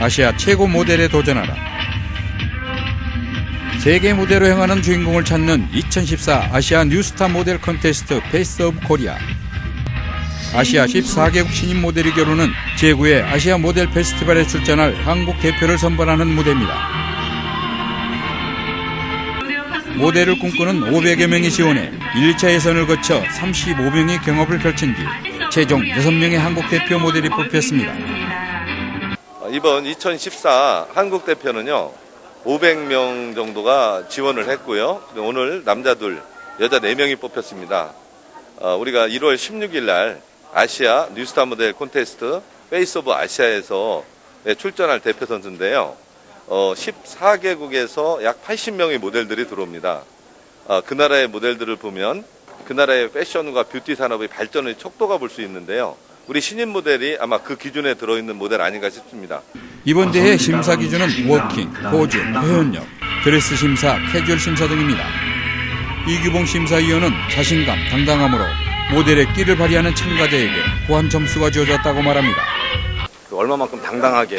아시아 최고 모델에 도전하라. 세계 무대로 향하는 주인공을 찾는 2014 아시아 뉴스타 모델 컨테스트 페이스 오브 코리아. 아시아 14개국 신인 모델이 겨루는 제9회 아시아 모델 페스티벌에 출전할 한국 대표를 선발하는 무대입니다. 모델을 꿈꾸는 500여 명이 지원해 1차 예선을 거쳐 35명이 경업을 펼친 뒤 최종 6명의 한국 대표 모델이 뽑혔습니다. 어, 이번 2014 한국 대표는요 500명 정도가 지원을 했고요. 오늘 남자 둘, 여자 4명이 뽑혔습니다. 어, 우리가 1월 16일 날 아시아 뉴스타 모델 콘테스트 페이스 오브 아시아에서 네, 출전할 대표 선수인데요. 어, 14개국에서 약 80명의 모델들이 들어옵니다. 어, 그 나라의 모델들을 보면 그 나라의 패션과 뷰티 산업의 발전의 척도가 볼 수 있는데요. 우리 신인 모델이 아마 그 기준에 들어있는 모델 아닌가 싶습니다. 이번 대회 심사 기준은 워킹, 포즈, 표현력, 드레스 심사, 캐주얼 심사 등입니다. 이규봉 심사위원은 자신감, 당당함으로 모델의 끼를 발휘하는 참가자에게 고한 점수가 주어졌다고 말합니다. 그 얼마만큼 당당하게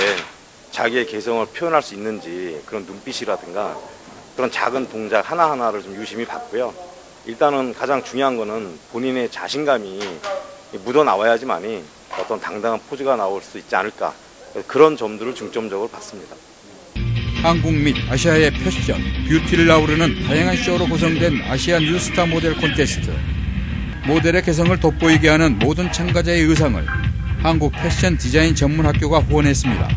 자기의 개성을 표현할 수 있는지 그런 눈빛이라든가 그런 작은 동작 하나하나를 좀 유심히 봤고요. 일단은 가장 중요한 거는 본인의 자신감이 묻어 나와야지만이 어떤 당당한 포즈가 나올 수 있지 않을까 그런 점들을 중점적으로 봤습니다. 한국 및 아시아의 패션, 뷰티를 아우르는 다양한 쇼로 구성된 아시아 뉴스타 모델 콘테스트. 모델의 개성을 돋보이게 하는 모든 참가자의 의상을 한국 패션 디자인 전문 학교가 후원했습니다.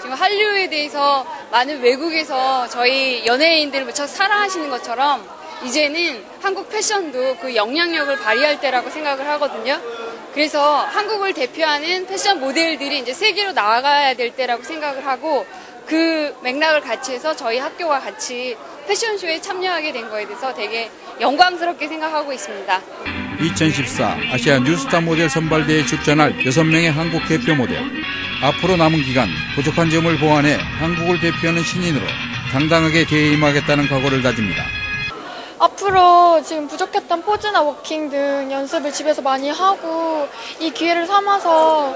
지금 한류에 대해서 많은 외국에서 저희 연예인들을 무척 사랑하시는 것처럼 이제는 한국 패션도 그 영향력을 발휘할 때라고 생각을 하거든요. 그래서 한국을 대표하는 패션 모델들이 이제 세계로 나가야 될 때라고 생각을 하고 그 맥락을 같이 해서 저희 학교와 같이 패션쇼에 참여하게 된 거에 대해서 되게 영광스럽게 생각하고 있습니다. 2014 아시아 뉴스타 모델 선발대회에 출전할 6명의 한국 대표 모델. 앞으로 남은 기간 부족한 점을 보완해 한국을 대표하는 신인으로 당당하게 대회에 임하겠다는 각오를 다집니다. 앞으로 지금 부족했던 포즈나 워킹 등 연습을 집에서 많이 하고 이 기회를 삼아서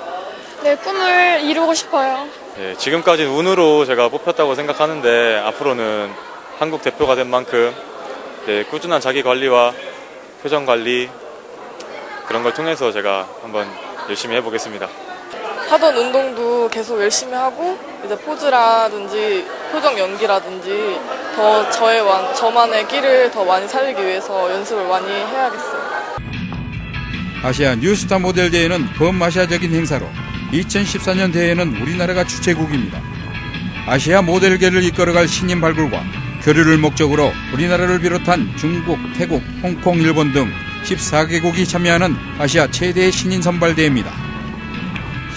내 꿈을 이루고 싶어요. 예, 지금까지는 운으로 제가 뽑혔다고 생각하는데 앞으로는 한국 대표가 된 만큼 네, 꾸준한 자기 관리와 표정 관리 그런 걸 통해서 제가 한번 열심히 해보겠습니다. 하던 운동도 계속 열심히 하고 이제 포즈라든지 표정 연기라든지 더 저의 완, 저만의 끼를 더 많이 살리기 위해서 연습을 많이 해야겠어요. 아시아 뉴스타 모델 대회는 범아시아적인 행사로 2014년 대회는 우리나라가 주최국입니다. 아시아 모델계를 이끌어갈 신인 발굴과 교류를 목적으로 우리나라를 비롯한 중국, 태국, 홍콩, 일본 등 14개국이 참여하는 아시아 최대의 신인 선발대회입니다.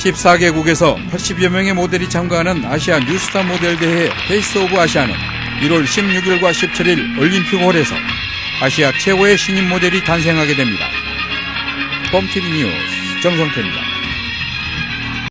14개국에서 80여 명의 모델이 참가하는 아시아 뉴스타 모델 대회 페이스 오브 아시아는 1월 16일과 17일 올림픽홀에서 아시아 최고의 신인 모델이 탄생하게 됩니다. pomTV 뉴스 정성태입니다.